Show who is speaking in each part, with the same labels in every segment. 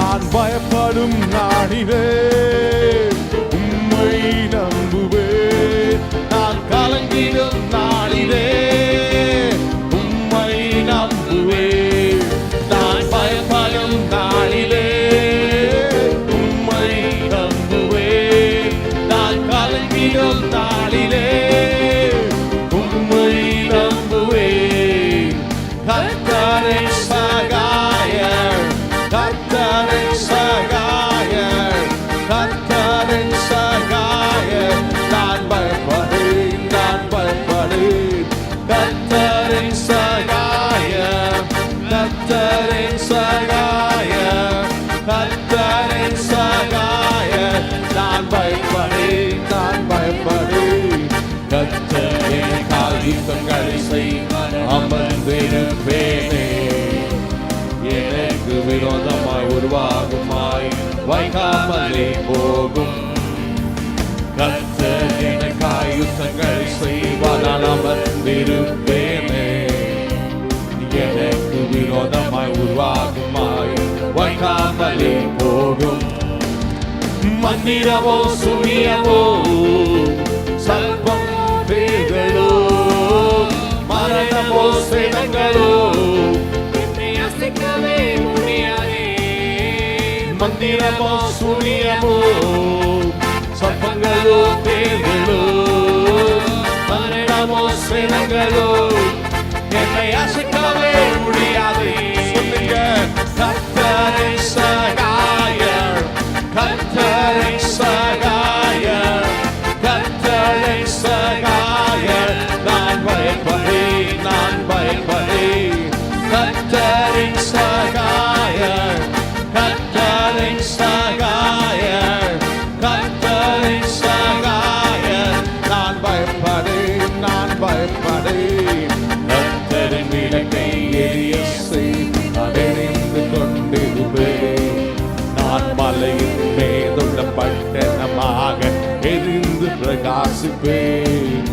Speaker 1: பயப்படும் நாடினே உம்மை நம்புவேன் நான் கலங்கிடும் நாளிலே உம்மை நம்புவே. நான் பயப்படும் நாளிலே உம்மை நான் கலங்கிடும் செய்வார் அமர்ந்திருப்பேனே எனக்கு விரோதமாய் உருவாகுமாய் வைகாமலே போகும். கர்த்தர் எனக்காய் யுத்தங்களை அமர்ந்திருப்பேனே எனக்கு விரோதமாய் உருவாகுமாய் வைகாமலே போகும். மந்திரமோ சூரியமோ சல்பம் பேர்களோ மரணமோ சேதங்களோ
Speaker 2: என்னை அசைக்கவே
Speaker 1: மந்திரமோ சூரியமோ சர்ப்பங்களோ பேர்களோ மரணமோ சேதங்களோ என்னை அசைக்கவே முடியாது சொல்லுங்க கத்தரை சகாயர் கத்தரை சகாயர் பிரகாசிப்பேன்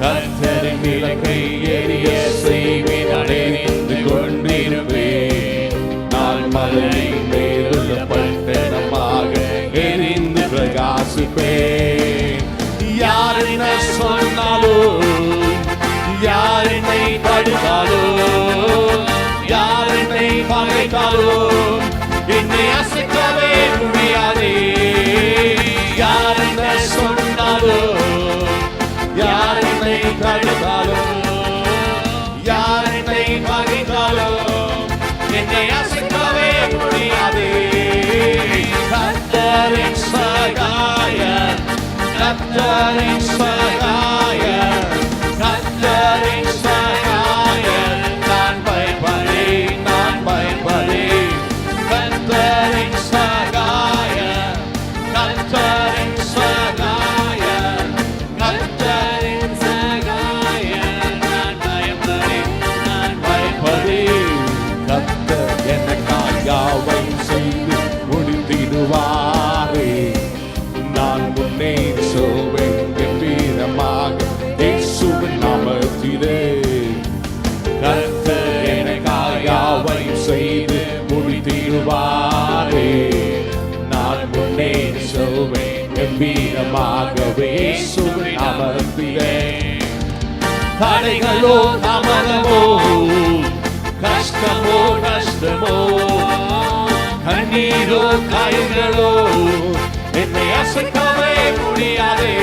Speaker 1: கத்தரின் விளக்கை எரிய செய்வேன் அடைந்து கொண்டிருப்பேன் நான் மலையின் மேலுள்ள பட்டணமாக எரிந்து பிரகாசிப்பேன் யார் என்ன யார் என்னை தடுத்தாலும் யார் என்னை என்னை கத்தரின் சகாயர் நாமத்திலே கர்த்தர் எனக்காய் யாவை செய்து முடித்திடுவாரே நான் முன்னே சொல்வேன் கம்பீரமாகவே இயேசுவின் நாமத்திலே தடைகளோ தாமதமோ கஷ்டமோ நஷ்டமோ கண்ணீரோ காயங்களோ என்னை அசைக்கவே முடியாதே.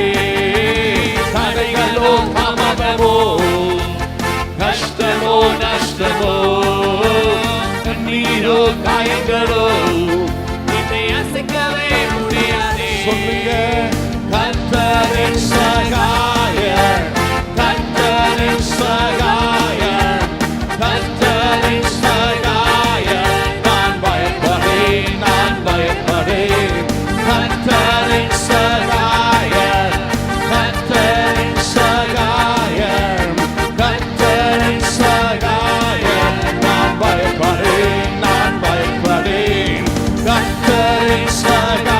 Speaker 1: கஷ்டமோ நஷ்டமோ கண்ணீரோ But it's like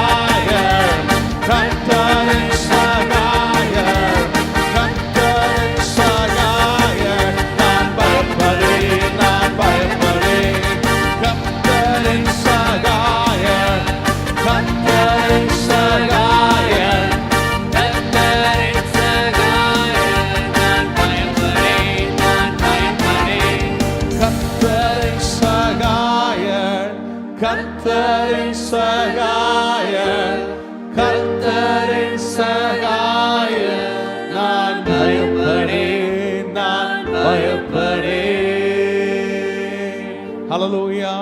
Speaker 1: கர்த்தரின் சகாய கர்த்தரின் சகாய நான் பயப்படேன் நான் பயப்படேன் ஹalleluya